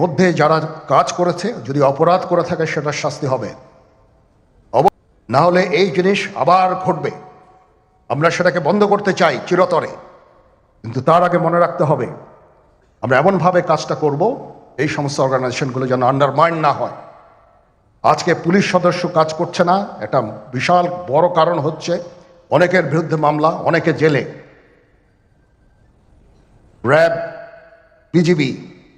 মধ্যে যারা কাজ করেছে, যদি অপরাধ করে থাকে, সেটার শাস্তি হবে। না হলে এই জিনিস আবার ঘটবে। আমরা সেটাকে বন্ধ করতে চাই চিরতরে। কিন্তু তার আগে মনে রাখতে হবে, আমরা এমনভাবে কাজটা করব, এই সমস্ত অর্গানাইজেশনগুলো যেন আন্ডারমাইন্ড না হয়। আজকে পুলিশ সদস্য কাজ করছে না এটা বিশাল বড় কারণ হচ্ছে অনেকের বিরুদ্ধে মামলা, অনেকে জেলে। RAB, BGB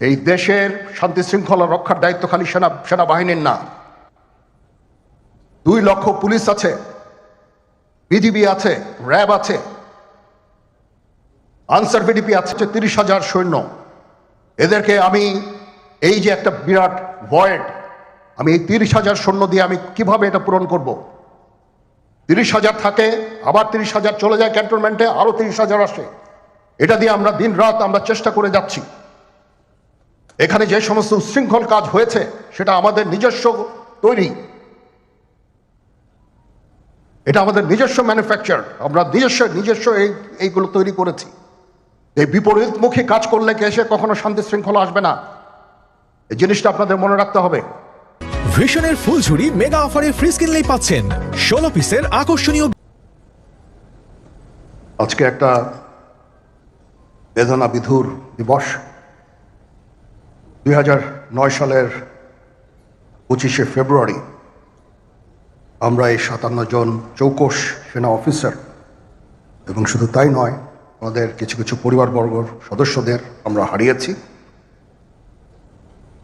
এই দেশের শান্তি শৃঙ্খলা রক্ষার দায়িত্ব খালি সেনা সেনাবাহিনীর না। দুই লক্ষ পুলিশ আছে, বিজিবি আছে, র্যাব আছে, আনসার বিডিপি আছে তিরিশ হাজার সৈন্য। এদেরকে আমি এই যে একটা বিরাট ভয়েড আমি এই তিরিশ হাজার সৈন্য দিয়ে আমি কীভাবে এটা পূরণ করব? তিরিশ হাজার থাকে, আবার তিরিশ হাজার চলে যায় ক্যান্টনমেন্টে আরও তিরিশ হাজার আসে। এটা দিয়ে আমরা দিন রাত আমরা চেষ্টা করে যাচ্ছি। এখানে যে সমস্ত উচ্ছৃঙ্খল কাজ হয়েছে সেটা আমাদের নিজস্ব তৈরি। এটা আমাদের নিজস্ব ম্যানুফ্যাকচার আমরা নিজস্ব নিজস্ব এই এইগুলো তৈরি করেছি। এই বিপরীতমুখী কাজ করলে এসে কখনো শান্তি শৃঙ্খলা আসবে না? এই জিনিসটা আপনাদের মনে রাখতে হবে। ভিশনের ফুলঝুরি মেগা অফারে ফ্রিজ কিনলেই পাচ্ছেন। ষোলো পিসের আকর্ষণীয় আজকে একটা বেদনা বিধুর দিবস। দুই সালের পঁচিশে ফেব্রুয়ারি আমরা এই সাতান্ন জন চৌকস সেনা অফিসার, এবং শুধু তাই নয়, আমাদের কিছু কিছু পরিবারবর্গর সদস্যদের আমরা হারিয়েছি।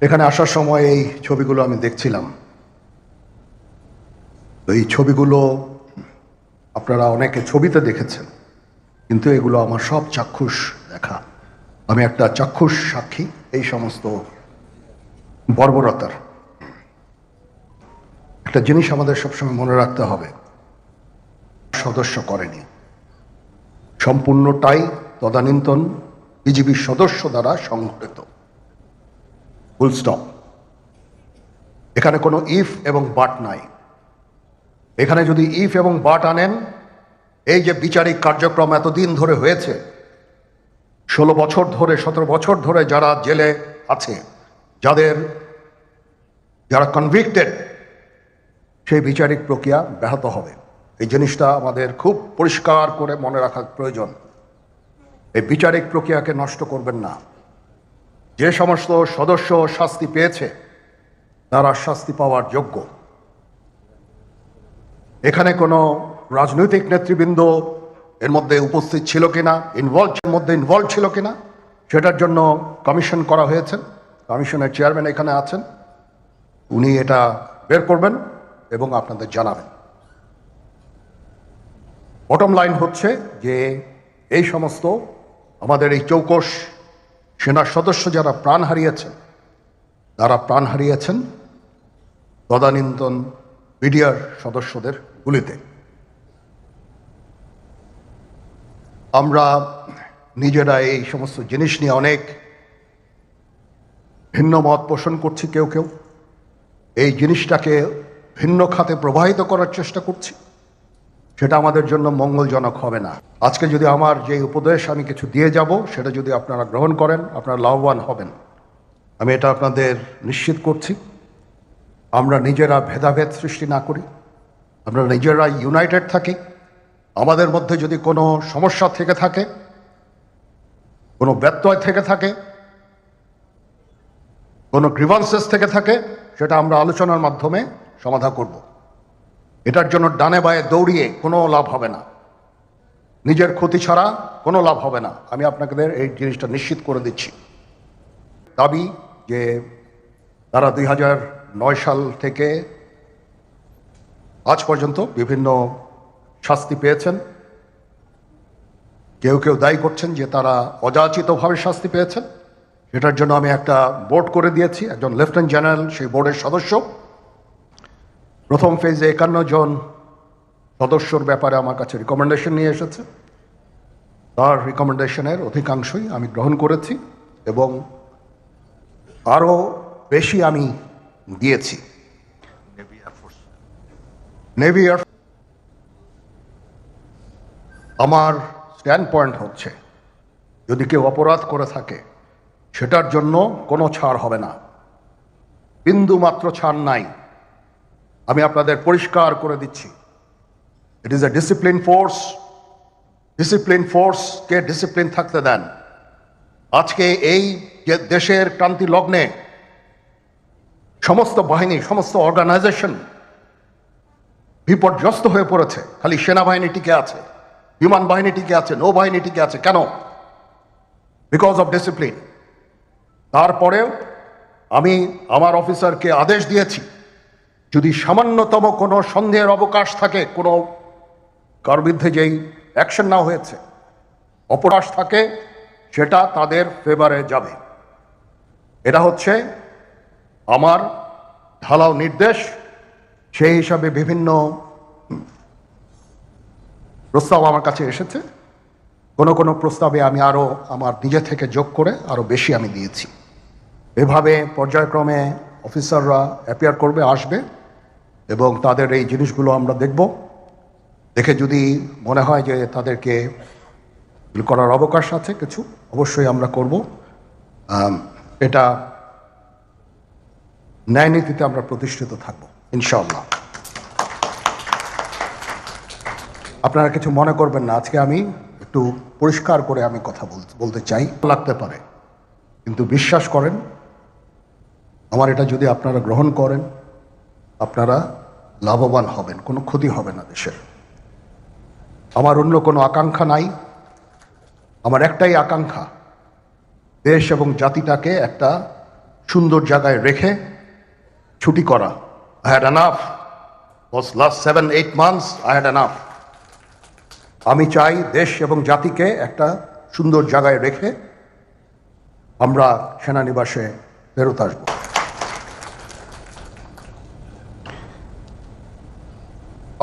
এখানে আসার সময় এই ছবিগুলো আমি দেখছিলাম। এই ছবিগুলো আপনারা অনেকে ছবিতে দেখেছেন, কিন্তু এগুলো আমার সব চাক্ষুষ দেখা। আমি একটা চাক্ষুষ সাক্ষী, এই সমস্ত বর্বরতার। একটা জিনিস আমাদের সবসময় মনে রাখতে হবে, সদস্য করেনি। সম্পূর্ণটাই তদানীন্তন বিজিবির সদস্য দ্বারা সংঘটিত। ফুল স্টপ এখানে কোনো ইফ এবং বাট নাই। এখানে যদি ইফ এবং বাট আনেন, এই যে বিচারিক কার্যক্রম এতদিন ধরে হয়েছে, ষোলো বছর ধরে, সতেরো বছর ধরে যারা জেলে আছে যাদের, যারা কনভিক্টেড সেই বিচারিক প্রক্রিয়া ব্যাহত হবে। এই জিনিসটা আমাদের খুব পরিষ্কার করে মনে রাখা প্রয়োজন। এই বিচারিক প্রক্রিয়াকে নষ্ট করবেন না। যে সমস্ত সদস্য শাস্তি পেয়েছে, তারা শাস্তি পাওয়ার যোগ্য। এখানে কোনো রাজনৈতিক নেতৃবৃন্দ এর মধ্যে উপস্থিত ছিল কিনা ইনভলভ মধ্যে ইনভলভ ছিল কিনা, সেটার জন্য কমিশন করা হয়েছে। কমিশনের চেয়ারম্যান এখানে আছেন। উনি এটা বের করবেন এবং আপনাদের জানাবেন। বটম লাইন হচ্ছে যে এই সমস্ত আমাদের এই চৌকস সেনার সদস্য যারা প্রাণ হারিয়েছেন তারা প্রাণ হারিয়েছেন, তদানীন্তন বিডিআর সদস্যদের গুলিতে। আমরা নিজেরা এই সমস্ত জিনিস নিয়ে অনেক ভিন্ন মত পোষণ করছি কেউ কেউ। এই জিনিসটাকে ভিন্ন খাতে প্রবাহিত করার চেষ্টা করছি। সেটা আমাদের জন্য মঙ্গলজনক হবে না। আজকে যদি আমার যে উপদেশ আমি কিছু দিয়ে যাব, সেটা যদি আপনারা গ্রহণ করেন, আপনারা লাভবান হবেন। আমি এটা আপনাদের নিশ্চিত করছি। আমরা নিজেরা ভেদাভেদ সৃষ্টি না করি। আমরা নিজেরা ইউনাইটেড থাকি। আমাদের মধ্যে যদি কোনো সমস্যা থেকে থাকে, কোনো ব্যত্যয় থেকে থাকে কোনো গ্রিভান্সেস থেকে থাকে, সেটা আমরা আলোচনার মাধ্যমে সমাধা করব। এটার জন্য ডানে বায়ে দৌড়িয়ে কোনো লাভ হবে না। নিজের ক্ষতি ছাড়া কোনো লাভ হবে না। আমি আপনাদের এই জিনিসটা নিশ্চিত করে দিচ্ছি। দাবি যে তারা দুই নয় সাল থেকে আজ পর্যন্ত বিভিন্ন শাস্তি পেয়েছেন। কেউ কেউ দায়ী করছেন যে তারা অযাচিতভাবে শাস্তি পেয়েছেন। সেটার জন্য আমি একটা বোর্ড করে দিয়েছি একজন লেফটেন্যান্ট জেনারেল সেই বোর্ডের সদস্য। প্রথম ফেজে একান্ন জন সদস্যর ব্যাপারে আমার কাছে রিকমেন্ডেশন নিয়ে এসেছে। তার রিকমেন্ডেশনের অধিকাংশই আমি গ্রহণ করেছি এবং আরও বেশি আমি দিয়েছি। নেভি এয়ার আমার স্ট্যান্ড পয়েন্ট হচ্ছে যদি কেউ অপরাধ করে থাকে সেটার জন্য কোনো ছাড় হবে না। বিন্দু মাত্র ছাড় নাই। আমি আপনাদের পরিষ্কার করে দিচ্ছি। It is a discipline force discipline ফোর্সকে discipline থাকতে দেন। আজকে এই যে দেশের ক্রান্তি লগ্নে সমস্ত বাহিনী, সমস্ত অর্গানাইজেশন বিপর্যস্ত হয়ে পড়েছে। খালি সেনাবাহিনী টিকে আছে, বিমান বাহিনী টিকে আছে, নৌবাহিনী টিকে আছে। কেন? বিকজ অফ ডিসিপ্লিন তারপরেও আমি আমার অফিসারকে আদেশ দিয়েছি, যদি সামান্যতম কোনো সন্দেহের অবকাশ থাকে, কোনো কার বিরুদ্ধে যেই অ্যাকশন না হয়েছে, অপরাশ থাকে, সেটা তাদের ফেভারে যাবে। এটা হচ্ছে আমার ঢালাও নির্দেশ, সেই হিসাবে বিভিন্ন প্রস্তাব আমার কাছে এসেছে। কোনো কোনো প্রস্তাবে আমি আরও আমার নিজে থেকে যোগ করে আরও বেশি আমি দিয়েছি। এভাবে পর্যায়ক্রমে অফিসাররা অ্যাপিয়ার করবে, আসবে এবং তাদের এই জিনিসগুলো আমরা দেখব। দেখে যদি মনে হয় যে তাদেরকে করার অবকাশ আছে কিছু, অবশ্যই আমরা করব। এটা ন্যায় নীতিতে আমরা প্রতিষ্ঠিত থাকব, ইনশাআল্লাহ। আপনারা কিছু মনে করবেন না, আজকে আমি একটু পরিষ্কার করে আমি কথা বলতে চাই। লাগতে পারে, কিন্তু বিশ্বাস করেন আমার এটা যদি আপনারা গ্রহণ করেন, আপনারা লাভবান হবেন, কোনো ক্ষতি হবে না দেশের। আমার অন্য কোনো আকাঙ্ক্ষা নাই। আমার একটাই আকাঙ্ক্ষা, দেশ এবং জাতিটাকে একটা সুন্দর জায়গায় রেখে ছুটি করা। I had enough was last seven eight months I had enough আমি চাই দেশ এবং জাতিকে একটা সুন্দর জায়গায় রেখে আমরা সেনানিবাসে ফেরত আসব।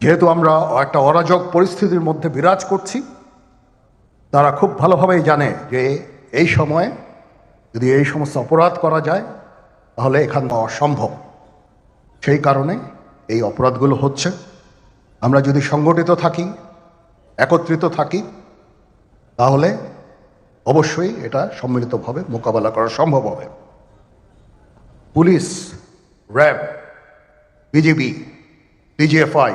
যেহেতু আমরা একটা অরাজক পরিস্থিতির মধ্যে বিরাজ করছি, তারা খুব ভালোভাবেই জানে যে এই সময়ে যদি এই সমস্ত অপরাধ করা যায়, তাহলে এখান অসম্ভব। সেই কারণে এই অপরাধগুলো হচ্ছে। আমরা যদি সংগঠিত থাকি, একত্রিত থাকি, তাহলে অবশ্যই এটা সম্মিলিতভাবে মোকাবেলা করা সম্ভব হবে। Police, RAB BJP DGFI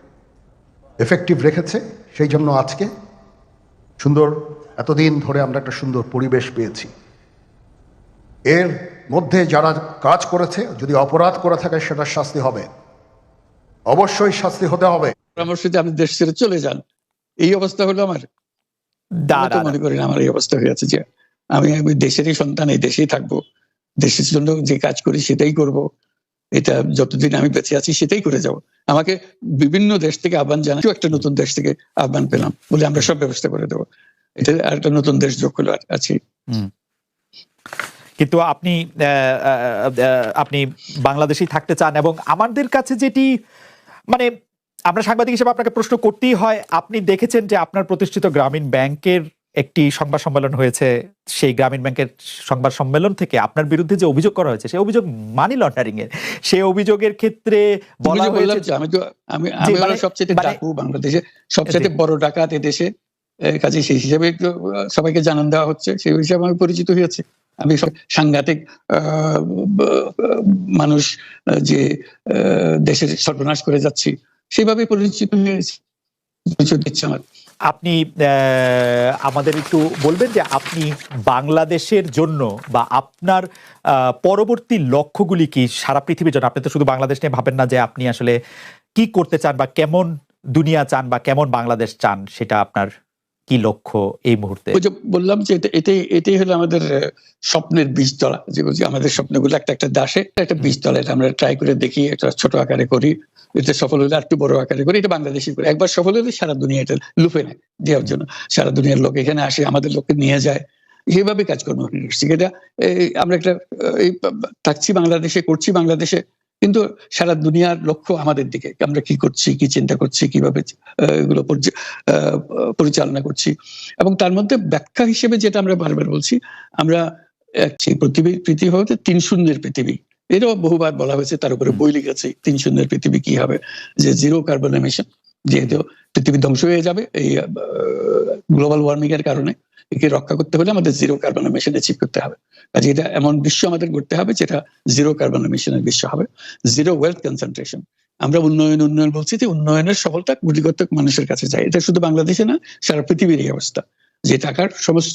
effective রেখেছে সেই জন্য আজকে সুন্দর এতদিন ধরে আমরা একটা সুন্দর পরিবেশ পেয়েছি। এর মধ্যে যারা কাজ করেছে যদি অপরাধ করে থাকে সেটার শাস্তি হবে। অবশ্যই শাস্তি হতে হবে। পরামর্শ দিয়ে আপনি দেশ ছেড়ে চলে যান। এই অবস্থা হলো আমার। মনে করি আমার এই অবস্থা হয়েছে যে আমি আমি দেশেরই সন্তান এই দেশেই থাকব। দেশের জন্য যে কাজ করি সেটাই করব। এটা যতদিন আমি বেঁচে আছি সেটাই করে যাব। আমাকে বিভিন্ন দেশ থেকে আহ্বান জানা একটা নতুন দেশ থেকে আহ্বান পেলাম বলে আমরা সব ব্যবস্থা করে দেবো। এটা আর একটা নতুন দেশ যোগ হলো আছি। কিন্তু আপনি আপনি বাংলাদেশেই থাকতে চান এবং আমাদের কাছে যেটি মানে আমরা সাংবাদিক হিসেবে আপনাকে প্রশ্ন করতেই হয়, আপনি দেখেছেন যে আপনার প্রতিষ্ঠিত গ্রামীণ ব্যাংকের একটি সংবাদ সম্মেলন হয়েছে সেই গ্রামীণ ব্যাংকের সংবাদ সম্মেলন থেকে আপনার বিরুদ্ধে যে অভিযোগ করা হয়েছে সেই অভিযোগ মানি লন্ডারিং এর সেই অভিযোগের ক্ষেত্রে বলা হয়েছে আমি তো আমি আমি মানে- সবচেয়ে মানে- ডাকু বাংলাদেশে সবচেয়ে বড় ডাকাত দেশে কাজে সেই হিসাবে সবাইকে জানান দেওয়া হচ্ছে সেই হিসাবে আমি পরিচিত হয়েছে। আমি সব সাংঘাতিক আহ, মানুষ যে আহ, দেশের সর্বনাশ করে যাচ্ছি সেভাবে পরিচিত হয়েছে পরিচয় দিচ্ছে আমার। আপনি আমাদের একটু বলবেন যে আপনি বাংলাদেশের জন্য বা আপনার পরবর্তী লক্ষ্যগুলি কি সারা পৃথিবীর জন্য? আপনি তো শুধু বাংলাদেশ নিয়ে ভাবেন না যে আপনি আসলে কি করতে চান বা কেমন দুনিয়া চান বা কেমন বাংলাদেশ চান সেটা আপনার কি লক্ষ্য এই মুহূর্তে? ওই যে বললাম যে এটা- এটাই এটাই হলো আমাদের স্বপ্নের বীজতলা। যে বলছি, আমাদের স্বপ্নগুলো একটা একটা দাসে, একটা বীজতলা। এটা আমরা ট্রাই করে দেখি, একটা ছোট আকারে করি, এটা সফল হলে একটু বড় আকারে করি, এটা বাংলাদেশি করি। একবার সফল হলে সারা দুনিয়া এটা লুফে নেয় দেওয়ার জন্য। সারা দুনিয়ার লোক এখানে আসে, আমাদের লোককে নিয়ে যায়। এইভাবে কাজকর্ম এটা আমরা একটা এই থাকছি বাংলাদেশে, করছি বাংলাদেশে। কিন্তু সারা দুনিয়ার লক্ষ্য আমাদের দিকে আমরা কি করছি, কি চিন্তা করছি, কীভাবে এগুলো পরিচালনা করছি। এবং তার মধ্যে ব্যাখ্যা হিসেবে যেটা আমরা বারবার বলছি, আমরা পৃথিবী পৃথিবী হতে তিন শূন্যের পৃথিবী। এটাও বহুবার বলা হয়েছে, তার উপরে বই লিখেছে, তিন শূন্যের পৃথিবী কি হবে? যে জিরো কার্বন এমিশন যেহেতু পৃথিবী ধ্বংস হয়ে যাবে, এই গ্লোবাল ওয়ার্মিং এর কারণে একে রক্ষা করতে হলে আমাদের জিরো কার্বন এমিশন অ্যাচিভ করতে হবে। কাজে এটা এমন বিশ্ব আমাদের করতে হবে যেটা জিরো কার্বন এমিশনের বিশ্ব হবে। জিরো ওয়েলথ কনসেন্ট্রেশন আমরা উন্নয়ন উন্নয়ন বলছি যে উন্নয়নের সফলতা গুটিগত মানুষের কাছে যায়। এটা শুধু বাংলাদেশে না, সারা পৃথিবীর এই অবস্থা। যে টাকার সমস্ত